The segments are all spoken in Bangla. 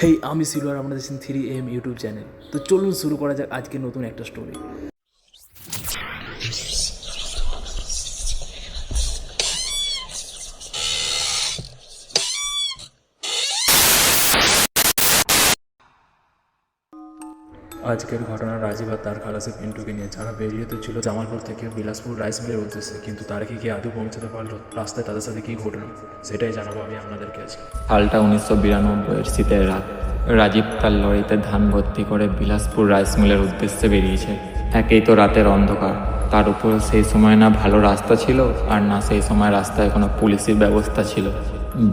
হেই, আমি সিলভার আপনাদের দেখছেন থ্রি এম ইউটিউব চ্যানেল। তো চলুন শুরু করা যাক আজকে নতুন একটা স্টোরি আজকের ঘটনা রাজীব আর তার খালাসি পিন্টুকে নিয়ে। যারা বেরিয়ে তো ছিল জামালপুর থেকে বিলাসপুর রাইস মিলের উদ্দেশ্যে, কিন্তু তারা কি কি আদৌ পৌঁছাতে পারল? রাস্তায় তাদের সাথে কী ঘটলো? সেটাই জানাব আমি আপনাদেরকে আজকে। সালটা উনিশশো বিরানব্বইয়ের শীতের রাত রাজীব তার লরিতে ধান ভর্তি করে বিলাসপুর রাইস মিলের উদ্দেশ্যে বেরিয়েছে। একেই তো রাতের অন্ধকার। তার উপর সেই সময় না ভালো রাস্তা ছিল, আর না সেই সময় রাস্তায় কোনো পুলিশি ব্যবস্থা ছিল।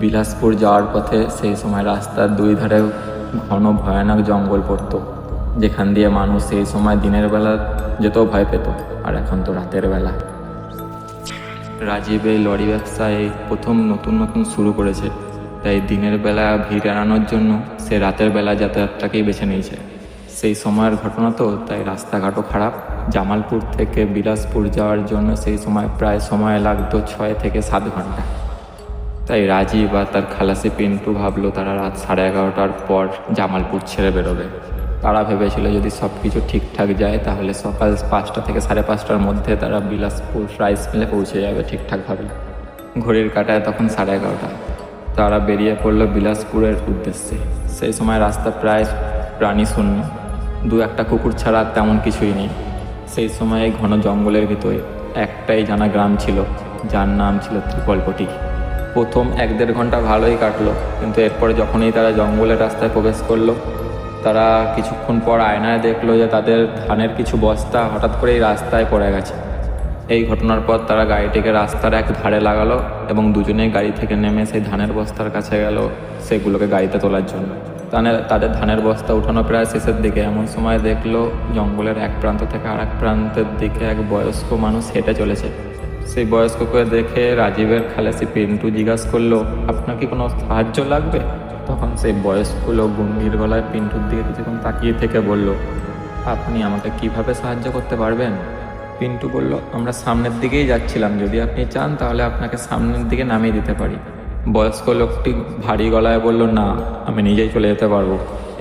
বিলাসপুর যাওয়ার পথে সেই সময় রাস্তার দুই ধারে ঘন ভয়ানক জঙ্গল পড়তো। যেখান দিয়ে মানুষ সেই সময় দিনের বেলা যেতেও ভয় পেত, আর এখন তো রাতের বেলা। রাজীব এই লরি ব্যবসায় প্রথম নতুন নতুন শুরু করেছে, তাই দিনের বেলা ভিড় এড়ানোর জন্য সে রাতের বেলা যাতায়াতটাকেই বেছে নিয়েছে। সেই সময়ের ঘটনা তো, তাই রাস্তাঘাটও খারাপ। জামালপুর থেকে বিলাসপুর যাওয়ার জন্য সেই সময় প্রায় সময় লাগতো ছয় থেকে সাত ঘণ্টা। তাই রাজীব আর তার খালাসি পিন্টু ভাবলো তারা রাত সাড়ে এগারোটার পর জামালপুর ছেড়ে বেরোবে। তারা ভেবেছিল যদি সব কিছু ঠিকঠাক যায়, তাহলে সকাল পাঁচটা থেকে সাড়ে পাঁচটার মধ্যে তারা বিলাসপুর রাইস মিলে পৌঁছে যাবে ঠিকঠাকভাবে। ঘড়ির কাটায় তখন সাড়ে এগারোটা। তারা বেরিয়ে পড়ল বিলাসপুরের উদ্দেশ্যে। সেই সময় রাস্তা প্রায় প্রাণী শূন্য। দু একটা কুকুর ছাড়া তেমন কিছুই নেই। সেই সময় ঘন জঙ্গলের ভিতরে একটাই জানা গ্রাম ছিল, যার নাম ছিল ত্রিপলপটি। প্রথম এক দেড় ঘণ্টা ভালোই কাটলো, কিন্তু এরপরে যখনই তারা জঙ্গলের রাস্তায় প্রবেশ করল তারা কিছুক্ষণ পর আয়নায় দেখল যে তাদের ধানের কিছু বস্তা হঠাৎ করেই রাস্তায় পড়ে গেছে। এই ঘটনার পর তারা গাড়িটিকে রাস্তার এক ধারে লাগালো এবং দুজনেই গাড়ি থেকে নেমে সেই ধানের বস্তার কাছে গেল সেগুলোকে গাড়িতে তোলার জন্য। তাদের তাদের ধানের বস্তা উঠানো প্রায় শেষের দিকে এমন সময় দেখল জঙ্গলের এক প্রান্ত থেকে আরেক প্রান্তের দিকে এক বয়স্ক মানুষ হেঁটে চলেছে। সেই বয়স্ককে দেখে রাজীবের খালাসি পিন্টু জিজ্ঞাসা করল, আপনার কি কোনো সাহায্য লাগবে? তখন সেই বয়স্ক লোক গম্ভীর গলায় পিন্টুর দিকে কিছুক্ষণ তাকিয়ে থেকে বলল, আপনি আমাকে কীভাবে সাহায্য করতে পারবেন? পিন্টু বলল, আমরা সামনের দিকেই যাচ্ছিলাম, যদি আপনি চান তাহলে আপনাকে সামনের দিকে নামিয়ে দিতে পারি। বয়স্ক লোকটি ভারী গলায় বলল, না, আমি নিজেই চলে যেতে পারব।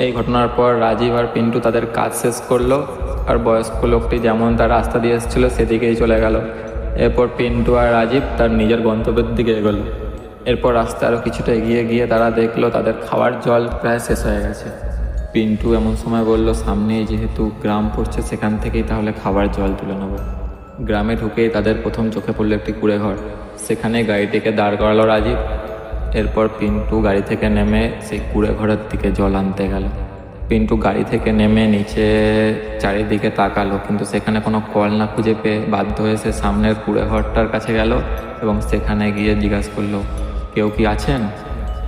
এই ঘটনার পর রাজীব আর পিন্টু তাদের কাজ শেষ করল, আর বয়স্ক লোকটি যেমন তার রাস্তা দিয়ে এসেছিল সেদিকেই চলে গেল। এরপর পিন্টু আর রাজীব তার নিজের গন্তব্যের দিকে এগোলো। এরপর রাস্তা আরও কিছুটা এগিয়ে গিয়ে তারা দেখল তাদের খাওয়ার জল প্রায় শেষ হয়ে গেছে। পিন্টু এমন সময় বলল, সামনে যেহেতু গ্রাম পড়ছে সেখান থেকেই তাহলে খাবার জল তুলে নেব। গ্রামে ঢুকেই তাদের প্রথম চোখে পড়ল একটি কুড়ে ঘর সেখানে গাড়িটিকে দাঁড় করালো রাজীব। এরপর পিন্টু গাড়ি থেকে নেমে সেই কুড়ে ঘরের দিকে জল আনতে গেল। পিন্টু গাড়ি থেকে নেমে নিচে চারিদিকে তাকালো, কিন্তু সেখানে কোনো কল না খুঁজে পেয়ে বাধ্য হয়ে সে সামনের কুড়ে ঘরটার কাছে গেল এবং সেখানে গিয়ে জিজ্ঞাসা করল, কেউ কি আছেন?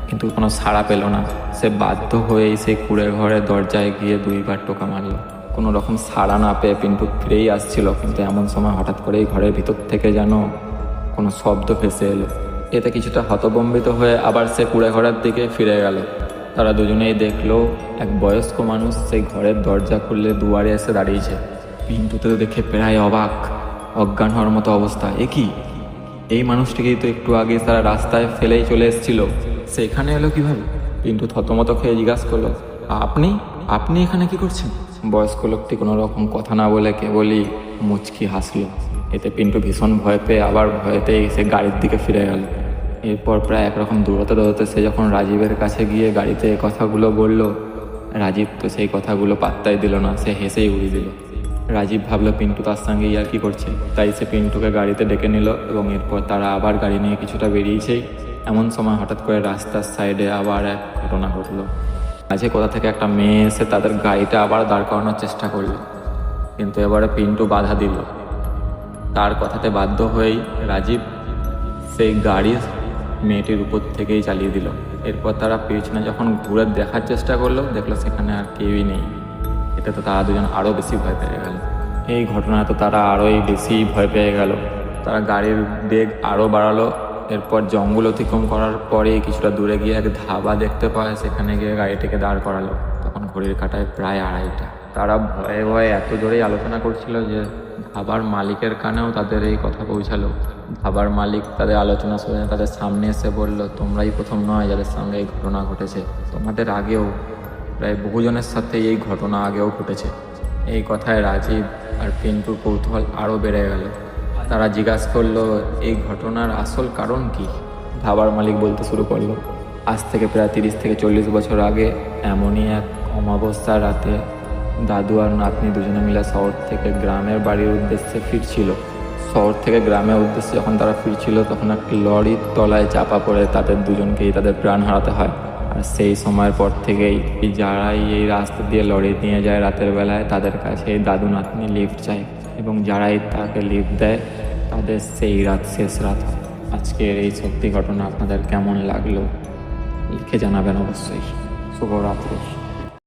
কিন্তু কোনো সাড়া পেল না। সে বাধ্য হয়েই সেই কুড়ে ঘরের দরজায় গিয়ে দুইবার টোকা মারলো। কোনো রকম সাড়া না পেয়ে পিন্টু ফিরেই আসছিল, কিন্তু এমন সময় হঠাৎ করেই ঘরের ভিতর থেকে যেন কোনো শব্দ ভেসে এলো। এতে কিছুটা হতবম্বিত হয়ে আবার সে কুড়ে ঘরের দিকে ফিরে গেল। তারা দুজনেই দেখল এক বয়স্ক মানুষ সেই ঘরের দরজা খুললে দুয়ারে এসে দাঁড়িয়েছে। পিন্টুতে তো দেখে প্রায় অবাক, অজ্ঞান হওয়ার মতো অবস্থা। এ কি? এই মানুষটিকেই তো একটু আগে তারা রাস্তায় ফেলেই চলে এসেছিল। সেখানে এলো কীভাবে? পিন্টু থতমত খেয়ে জিজ্ঞাসা করল, আপনি? আপনি এখানে কি করছেন? বয়স্ক লোকটি কোনো রকম কথা না বলে কেবলই মুচকি হাসলো। এতে পিন্টু ভীষণ ভয় পেয়ে আবার ভয়েতেই সে গাড়ির দিকে ফিরে গেল। এরপর প্রায় একরকম দৌড়াতে দৌড়াতে সে যখন রাজীবের কাছে গিয়ে গাড়িতে কথাগুলো বলল, রাজীব তো সেই কথাগুলো পাত্তাই দিল না, সে হেসেই উড়িয়ে দিল। রাজীব ভাবলো, পিন্টু তার সঙ্গে ইয়ার কি করছে? তাই সে পিন্টুকে গাড়িতে ডেকে নিল এবং এরপর তারা আবার গাড়ি নিয়ে কিছুটা বেরিয়েছেই। এমন সময় হঠাৎ করে রাস্তার সাইডে আবার এক ঘটনা ঘটলো। মাঝে কোথা থেকে একটা মেয়ে এসে তাদের গাড়িটা আবার দাঁড় করানোর চেষ্টা করল। কিন্তু এবারে পিন্টু বাধা দিল। তার কথাতে বাধ্য হয়েই রাজীব সেই গাড়ি মেয়েটির উপর থেকেই চালিয়ে দিল। এরপর তারা পেছনে যখন ঘুরে দেখার চেষ্টা করল, দেখল সেখানে আর কেউই নেই। এটা তো তারা দুজন আরও বেশি ভয় পেয়ে গেল। এই ঘটনা তো তারা আরোই বেশি ভয় পেয়ে গেল। তারা গাড়ির বেগ আরও বাড়ালো। এরপর জঙ্গল অতিক্রম করার পরেই কিছুটা দূরে গিয়ে এক ধাবা দেখতে পায়। সেখানে গিয়ে গাড়িটিকে দাঁড় করালো। তখন ঘড়ির কাটায় প্রায় আড়াইটা। তারা ভয়ে ভয়ে এত জোরেই আলোচনা করছিল যে ধাবার মালিকের কানেও তাদের এই কথা পৌঁছালো। ধাবার মালিক তাদের আলোচনা শুনে তাদের সামনে এসে বলল, তোমরাই প্রথম নয় যাদের সঙ্গে এই ঘটনা ঘটেছে। তোমাদের আগেও প্রায় বহুজনের সাথে এই ঘটনা আগেও ঘটেছে। এই কথায় রাজীব আর পিন্টুর কৌতূহল আরও বেড়ে গেল। তারা জিজ্ঞাসা করল, এই ঘটনার আসল কারণ কি? ধাবার মালিক বলতে শুরু করল, আজ থেকে প্রায় তিরিশ থেকে চল্লিশ বছর আগে এমনই এক অমাবস্যার রাতে দাদু আর নাতনি দুজনে মিলে শহর থেকে গ্রামের বাড়ির উদ্দেশ্যে ফিরছিল। শহর থেকে গ্রামের উদ্দেশ্যে যখন তারা ফিরছিল, তখন একটি লরির তলায় চাপা পড়ে তাদের দুজনকেই তাদের প্রাণ হারাতে হয়। আর সেই সময়ের পর থেকেই যারাই এই রাস্তা দিয়ে লরি নিয়ে যায় রাতের বেলায়, তাদের কাছে দাদু নাতনি লিফট চায় এবং যারাই তাকে লিফট দেয়, তাদের সেই রাত শেষ রাত আজকের এই সত্যি ঘটনা আপনাদের কেমন লাগল? লিখে জানাবেন অবশ্যই। শুভরাত্রি।